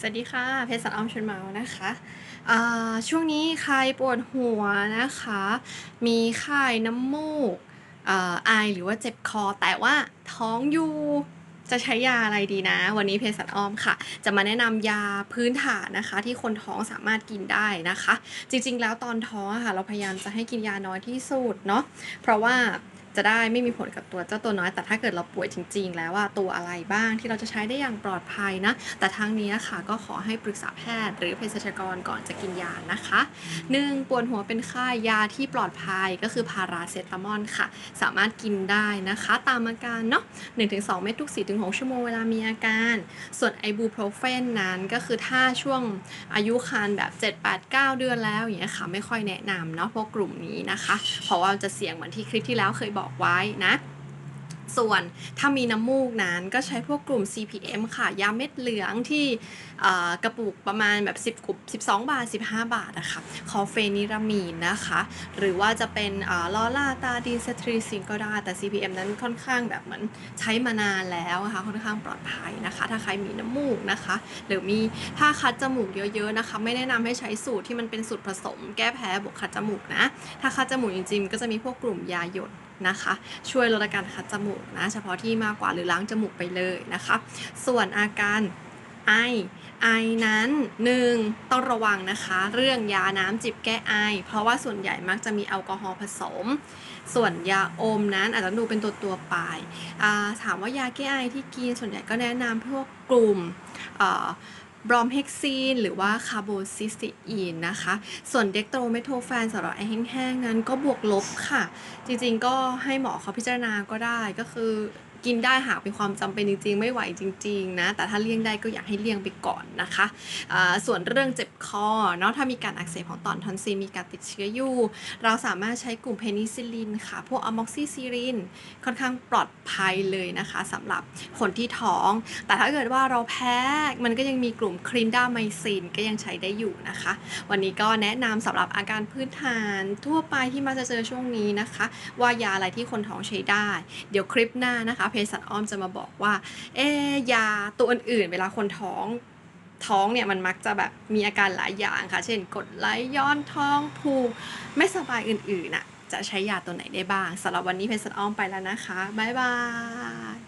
สวัสดีค่ะ เพชรสันออมชนเมานะคะอ่าช่วงนี้ใครปวดหัวนะคะ มีไข้น้ำมูกอ่าไอหรือว่าเจ็บคอ แต่ว่าท้องอยู่ จะใช้ยาอะไรดีนะ วันนี้เพชรสันออมค่ะ จะมาแนะนำยาพื้นฐานนะคะ ที่คนท้องสามารถกินได้นะคะ จริงๆ แล้วตอนท้องค่ะ เราพยายามจะให้กินยาน้อยที่สุดเนาะ เพราะว่าจะได้ไม่มีผลกับตัวเจ้าตัวน้อย แต่ถ้าเกิดเราป่วยจริง ๆ แล้วว่าตัวอะไรบ้างที่เราจะใช้ได้อย่างปลอดภัยนะ แต่ทางนี้ค่ะก็ขอให้ปรึกษาแพทย์ หรือเภสัชกรก่อนจะกินยานะคะหนึ่งปวดหัวเป็นไข้ยาที่ปลอดภัยก็คือพาราเซตามอลค่ะ สามารถกินได้นะคะ ตามอาการเนาะ1-2 เม็ดทุก 4-6 ชั่วโมงเวลามีอาการ ส่วนไอบูโปรเฟนนั้นก็คือถ้าช่วงอายุครรภ์แบบ 7-8-9 เดือนแล้วอย่างเงี้ยค่ะไม่ค่อยแนะนำเนาะพวกกลุ่มนี้นะคะ เพราะว่าจะเสี่ยงเหมือนที่คลิปที่แล้วเคยบอกไว้นะ ส่วนถ้ามีน้ำมูกนั้นก็ใช้พวกกลุ่ม CPM ค่ะ ยาเม็ดเหลืองที่กระปุกประมาณแบบ 10กลุ่ม12 บาท 15 บาทอะคะคอเฟนิรามีนนะคะ หรือว่าจะเป็นลอล่าตาดีนเซทริซินก็ได้ แต่ CPM นั้นค่อนข้างแบบเหมือนใช้มานานแล้วนะคะ ค่อนข้างปลอดภัยนะคะ ถ้าใครมีน้ำมูกนะคะ หรือมีถ้าคัดจมูกเยอะๆนะคะ ไม่แนะนำให้ใช้สูตรที่มันเป็นสูตรผสม แก้แพ้บวกคัดจมูกนะ ถ้าคัดจมูกจริงๆ ก็จะมีพวกกลุ่มยาหยด นะคะ ช่วยลดอาการคัดจมูกนะเฉพาะที่มากกว่าหรือล้างจมูกไปเลยนะคะ ส่วนอาการไอไอนั้นหนึ่งต้องระวังนะคะ เรื่องยาน้ำจิบแก้ไอ เพราะว่าส่วนใหญ่มักจะมีแอลกอฮอล์ผสม ส่วนยาอมนั้นอาจจะดูเป็นตัวตัวไปอ่าถามว่ายาแก้ไอที่กินส่วนใหญ่ก็แนะนำพวกกลุ่ม บรอมเฮกซีน หรือว่าคาร์โบซิสตีอีนนะคะ ส่วนเด็กโตรเมโทแฟนสำหรับไอแห้งๆนั้นก็บวกลบค่ะ จริงๆก็ให้หมอเขาพิจารณาก็ได้ก็คือ กินได้หากเป็นความจำเป็นจริง ๆ ไม่ไหวจริง ๆ นะ แต่ถ้าเลี่ยงได้ก็อยากให้เลี่ยงไปก่อนนะคะส่วนเรื่องเจ็บคอเนาะถ้ามีการอักเสบของตอมทอนซิลมีการติดเชื้ออยู่ เราสามารถใช้กลุ่มเพนิซิลลินค่ะ พวกอะม็อกซิซิลินค่อนข้างปลอดภัยเลยนะคะสำหรับคนที่ท้อง แต่ถ้าเกิดว่าเราแพ้มันก็ยังมีกลุ่มคลินดาไมซินก็ยังใช้ได้อยู่นะคะ วันนี้ก็แนะนำสำหรับอาการพื้นฐานทั่วไปที่มาจะเจอช่วงนี้นะคะ ว่ายาอะไรที่คนท้องใช้ได้ เดี๋ยวคลิปหน้านะคะเภสัชอ้อมจะมาบอกว่า เอ๊ยาตัวอื่นๆ เวลาคนท้องท้องเนี่ยมันมักจะแบบมีอาการหลายอย่างค่ะ เช่น กดไหลย้อนท้องผูกไม่สบายอื่นๆน่ะจะใช้ยาตัวไหนได้บ้างสำหรับวันนี้เพสัชอ้อมไปแล้วนะคะบ๊ายบาย